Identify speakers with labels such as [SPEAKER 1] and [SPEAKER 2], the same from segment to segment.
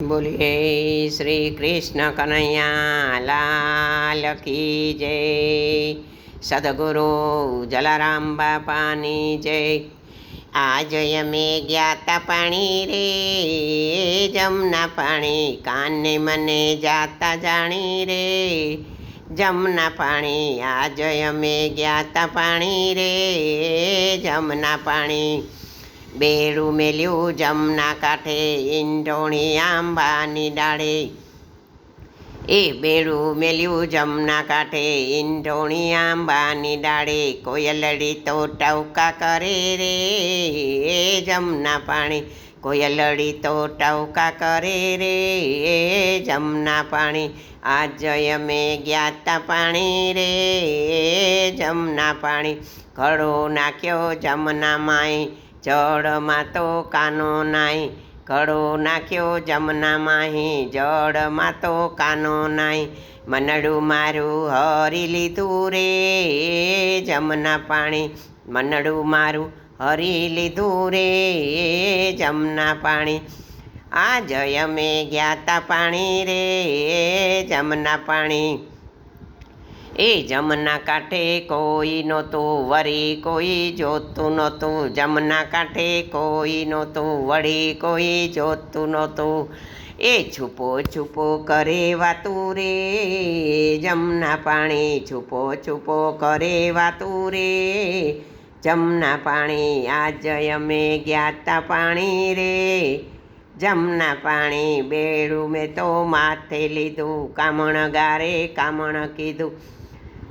[SPEAKER 1] બોલીએ શ્રી કૃષ્ણ કનૈયા લાલ કી જય સદગુરુ જલારામ બાપાની જય આજ અમે ગયા તા પાણી રે જમના પાણી કાને મને જાતા જાણી રે જમના પાણી આજ અમે ગયા તા પાણી રે જમના પાણી બેડું મેલ્યું જમના કાંઠે ઇંડોણી આંબાની ડાળે. એ બેડું મેલ્યું જમના કાંઠે ઇંડોણી આંબાની ડાળે. કોયલડી તો ટવકા કરે રે, એ જમના પાણી. કોયલડી તો ટવકા કરે રે, એ જમના પાણી. આજ અમે ગયા તા પાણી રે જમના પાણી. ઘડો નાખ્યો જમના માય જળમાં તો કાનો નાય. ઘડો નાખ્યો જમના માહી જળમાં તો કાનો નાય. મનડું મારું હરી લીધું રે, જમના પાણી. મનડું મારું હરી લીધું રે, જમના પાણી. આ જય અમે ગયા તા પાણી રે, જમના પાણી. એ જમના કાંઠે કોઈ નહોતું, વળી કોઈ જોતું નહોતું. જમના કાંઠે કોઈ નહોતું, વળી કોઈ જોતું નહોતું. એ છુપો છુપો કરે વાતું રે, જમના પાણી છુપો છુપો કરે વાતું રે. જમના પાણી આજ અમે ગયા તા પાણી રે. જમના પાણી બેડું મેં તો માથે લીધું, કામણ ગારે કામણ કીધું.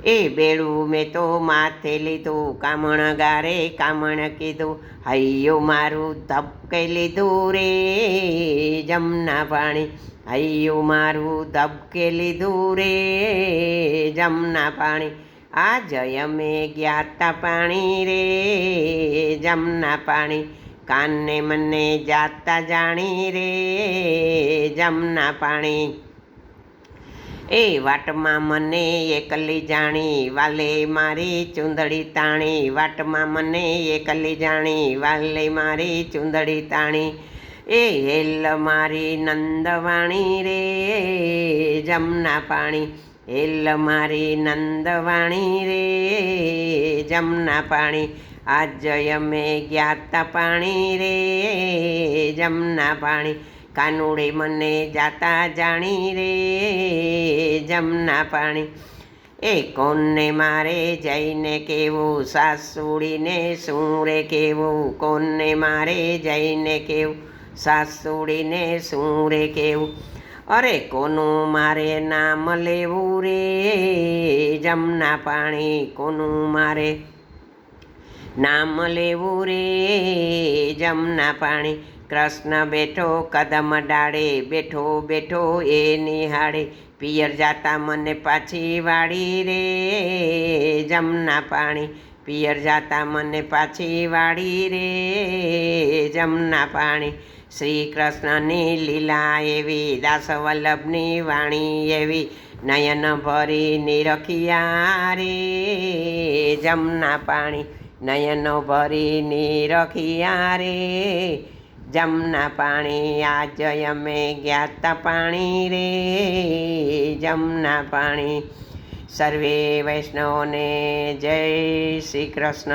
[SPEAKER 1] એ બેડું મેં તો માથે લીધું, કામણ ગારે કામણ કીધું, હૈયું મારું ધબકે લીધું રે, જમના પાણી, હૈયું મારું ધબકે લીધું રે, જમના પાણી. આ જય અમે જ્ઞાતા પાણી રે, જમના પાણી, કાનને મને જાતા જાણી રે, જમના પાણી. એ વાટમાં મને એકલી જાણી, વાલે મારી ચૂંદડી તાણી. વાટમાં મને એકલી જાણી, વાલે મારી ચૂંદડી તાણી. એ હેલ મારી નંદવાણી રે, જમના પાણી. હેલ મારી નંદવાણી રે, જમના પાણી. આજ અમે જ્ઞાતા પાણી રે, જમના પાણી. કાનુડે મને જાતા જાણી રે, જમના પાણી. એ કોને મારે જઈને કેવું? સાસુડીને શું રે કેવું? કોને મારે જઈને કેવું? સાસુડીને શું રે કેવું? અરે કોનું મારે નામ લેવું રે? જમના પાણી કોનું મારે નામ લેવું રે? જમના પાણી કૃષ્ણ બેઠો, કદમ ડાળે, બેઠો બેઠો, એ નિહાળે. પિયર જાતા મને પાછી વાળી રે, જમના પાણી. પિયર જાતા મને પાછી વાળી રે, જમના પાણી. શ્રી કૃષ્ણની લીલા એવી, દાસવલ્લભની વાણી એવી. નયન ભરી નિરખિયા રે, જમના પાણી. નયનો ભરી નિરખિયા રે જમના પાણી આજ અમે ગયા તા પાણી રે. જમના પાણી સર્વે વૈષ્ણવને જય શ્રી કૃષ્ણ.